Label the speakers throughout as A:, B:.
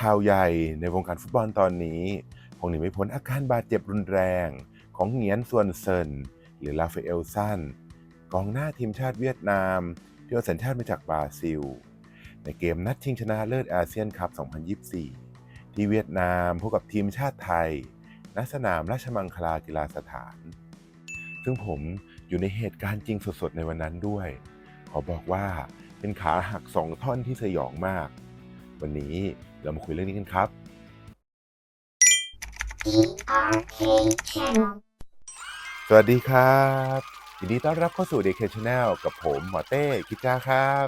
A: ข่าวใหญ่ในวงการฟุตบอลตอนนี้คงหนีไม่พ้นอาการบาดเจ็บรุนแรง ของเหงียนส่วนเซินหรือลาฟาเอลซันกองหน้าทีมชาติเวียดนาม ที่เอาสัญชาติมาจากบราซิล ในเกมนัดชิงชนะเลิศอาเซียนคัพ 2024 ที่เวียดนามพบกับทีมชาติไทยณสนามราชมังคลากีฬาสถาน ซึ่งผมอยู่ในเหตุการณ์จริงสดๆในวันนั้นด้วย ขอบอกว่าเป็นขาหักสองท่อนที่สยองมาก วันนี้ เรามาคุยเรื่องนี้กันครับ
B: DRK Channel
A: สวัสดีครับยินดีต้อนรับเข้าสู่ DK Channel กับผมหมอเต้กิจาครับ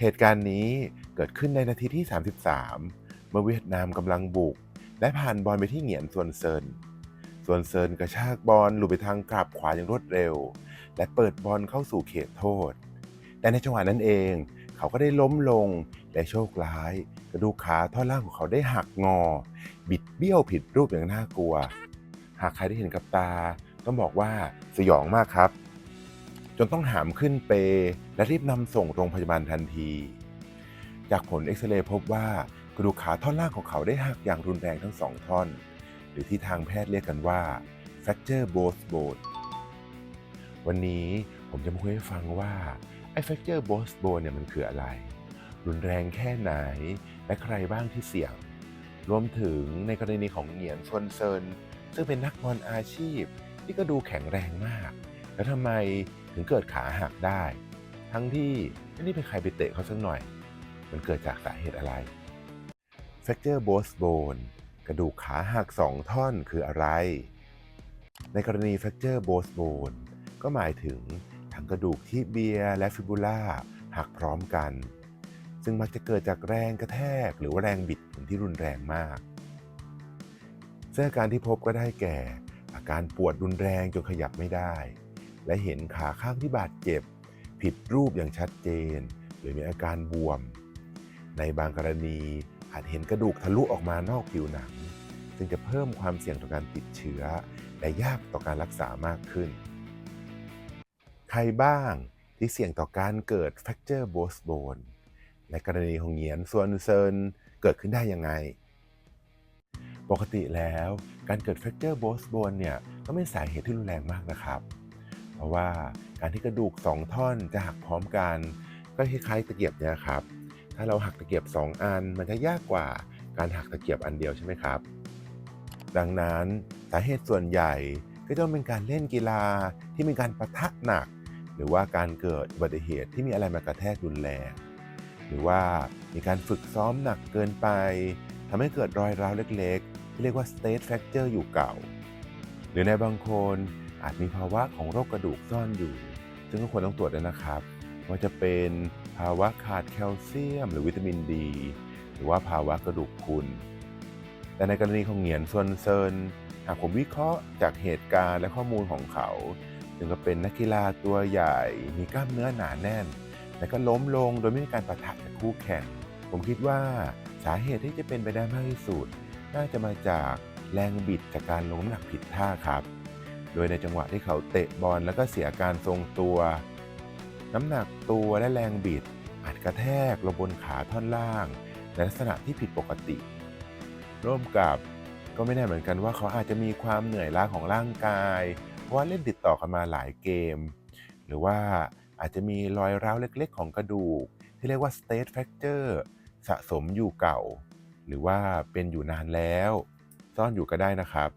A: เหตุการณ์นี้เกิดขึ้นในนาทีที่ 33 เมื่อเวียดนามกำลังบุก และผ่านบอลไปที่เหงียนส่วนเซินส่วนเซินกระชากบอลหลุดไปทางกลับขวาอย่างรวดเร็ว และเปิดบอลเข้าสู่เขตโทษ แต่ในจังหวะนั้นเอง เขาก็ได้ล้มลงและโชคร้าย กระดูกขาท่อนล่างของเขาได้หักงอ บิดเบี้ยวผิดรูปอย่างน่ากลัว หากใครได้เห็นกับตา ต้องบอกว่าสยองมากครับ จนต้องหามขึ้นเป และรีบนำส่งโรงพยาบาลทันที จากผลเอ็กซเรย์พบว่ากระดูกขาท่อนล่างของเขาได้หักอย่างรุนแรงทั้งสองท่อน หรือที่ทางแพทย์เรียกกันว่า fracture both bone วันนี้ผมจะมาคุยให้ฟังว่า ไอ้ fracture both bone เนี่ยมันคืออะไร รุนแรงแค่ไหน และใครบ้างที่เสี่ยง รวมถึงในกรณีของเหงียนซวนเซิน ซึ่งเป็นนักบอลอาชีพ ที่ก็ดูแข็งแรงมาก แล้วทำไมถึงเกิดขาหักได้ ทั้งที่ไม่ได้เป็นใครไปเตะเขาสักหน่อย มันเกิดจากสาเหตุอะไร fracture both bone กระดูกขาหักสองท่อนคืออะไร ในกรณี fracture both bone ก็หมายถึง ทั้งกระดูกที่เบียและฟิบูล่าหักพร้อมกัน ซึ่งมักจะเกิดจากแรงกระแทกหรือว่าแรงบิดที่รุนแรงมากซึ่งอาการที่พบก็ได้แก่ อาการปวดรุนแรงจนขยับไม่ได้ และเห็นขาข้างที่บาดเจ็บ ผิดรูปอย่างชัดเจน หรือมีอาการบวม ในบางกรณีอาจเห็นกระดูกทะลุออกมานอกผิวหนัง ซึ่งจะเพิ่มความเสี่ยงต่อการติดเชื้อ และยากต่อการรักษามากขึ้น ครบ้างที่เสี่ยงต่อการเกิด fracture both bone ในกรณีของเหงียนส่วนเซินเกิดขึ้นได้ยังไง ปกติแล้วการเกิด fracture both bone เนี่ยก็ไม่สาเหตุที่รุนแรงมากนะครับ เพราะว่าการที่กระดูก 2 ท่อนจะหักพร้อมกัน ก็คล้ายๆตะเกียบเนี่ยครับ ถ้าเราหักตะเกียบ 2 อันมันจะยากกว่าการหักตะเกียบอันเดียวใช่ไหมครับ ดังนั้นสาเหตุส่วนใหญ่ก็จะเป็นการเล่นกีฬาที่มีการประทะหนัก หรือว่าการเกิดอุบัติเหตุที่มีอะไรมากระแทกรุนแรง หรือว่ามีการฝึกซ้อมหนักเกินไปทำให้เกิดรอยร้าวเล็กๆ ที่เรียกว่า state fracture อยู่เก่า หรือในบางคนอาจมีภาวะของโรคกระดูกซ่อนอยู่ ซึ่งก็ควรต้องตรวจด้วยนะครับ ว่าจะเป็นภาวะขาดแคลเซียม หรือวิตามินดี หรือว่าภาวะกระดูกพุนแต่ในกรณีของเหงียนซวนเซินหากผมวิเคราะห์จากเหตุการณ์และข้อมูลของเขา ซึ่งก็เป็นนักกีฬาตัวใหญ่ มีกล้ามเนื้อหนาแน่น แต่ก็ล้มลงโดยไม่มีการประทะกับคู่แข่ง ผมคิดว่าสาเหตุที่จะเป็นไปได้มากที่สุด น่าจะมาจากแรงบิดจากการลงน้ำหนักผิดท่าครับ โดยในจังหวะที่เขาเตะบอลแล้วก็เสียการทรงตัว น้ำหนักตัวและแรงบิดอาจกระแทกลงบนขาท่อนล่างในลักษณะที่ผิดปกติ ร่วมกับก็ไม่แน่เหมือนกันว่าเขาอาจจะมีความเหนื่อยล้าของร่างกาย เพราะว่าเล่นติดต่อกันมาหลายเกม หรือว่าอาจจะมีรอยร้าวเล็กๆ ของกระดูก ที่เรียกว่า state fracture สะสมอยู่เก่า หรือว่าเป็นอยู่นานแล้ว ซ่อนอยู่ก็ได้นะครับ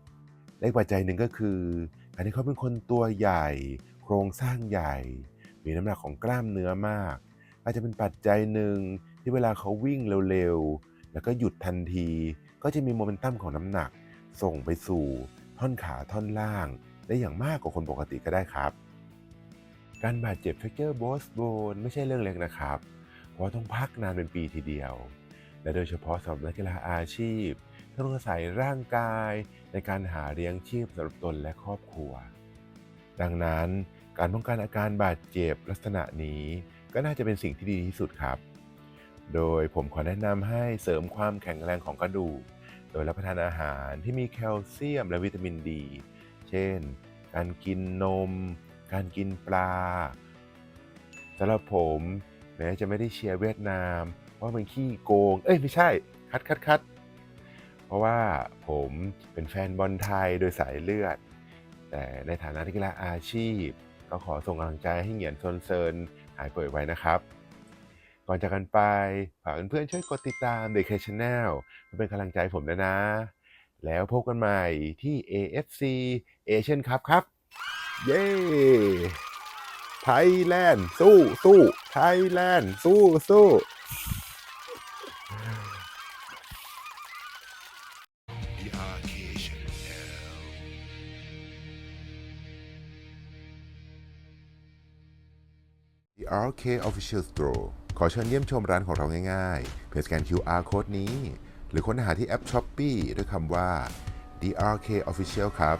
A: และอีกปัจจัยหนึ่งก็คือการที่เขาเป็นคนตัวใหญ่ โครงสร้างใหญ่ มีน้ำหนักของกล้ามเนื้อมาก อาจจะเป็นปัจจัยหนึ่งที่เวลาเขาวิ่งเร็วๆ แล้วก็หยุดทันที ก็จะมีโมเมนตัมของน้ำหนัก ส่งไปสู่ท่อนขาท่อนล่าง ได้อย่างมากกว่าคนปกติก็ได้ครับ การบาดเจ็บ fracture both bone ไม่ใช่เรื่องเล็กนะครับ เพราะต้องพักนานเป็นปีทีเดียว และโดยเฉพาะสำหรับนักกีฬาอาชีพที่ต้องอาศัยร่างกายในการหาเลี้ยงชีพสำหรับตนและครอบครัว ดังนั้นการป้องกันอาการบาดเจ็บลักษณะนี้ก็น่าจะเป็นสิ่งที่ดีที่สุดครับ โดยผมขอแนะนำให้เสริมความแข็งแรงของกระดูก โดยรับประทานอาหารที่มีแคลเซียมและวิตามินดี เช่น การกินนม การกินปลาสำหรับผมแม้จะไม่ได้เชียร์เวียดนาม ว่ามันขี้โกง เอ้ยไม่ใช่ คัดคัดคัดเพราะว่าผมเป็นแฟนบอลไทยโดยสายเลือด แต่ในฐานะนักกีฬาอาชีพ ก็ขอส่งกำลังใจให้เหงียนซนเซินหายป่วยไว้นะครับก่อนจากกันไป ฝากเพื่อนๆช่วยกดติดตาม The K Channel เพื่อเป็นกำลังใจผมด้วยนะ แล้วพบกันใหม่ที่ AFC Asian Cup ครับ เย้ไทยแลนด์สู้สู้ไทยแลนด์สู้สู้
C: The
A: RK Official Store ขอเชิญเยี่ยมชมร้านของเราง่ายๆ เพียงสแกน QR Code นี้ หรือค้นหาที่แอป Shopee ด้วยคำว่า DRK Official ครับ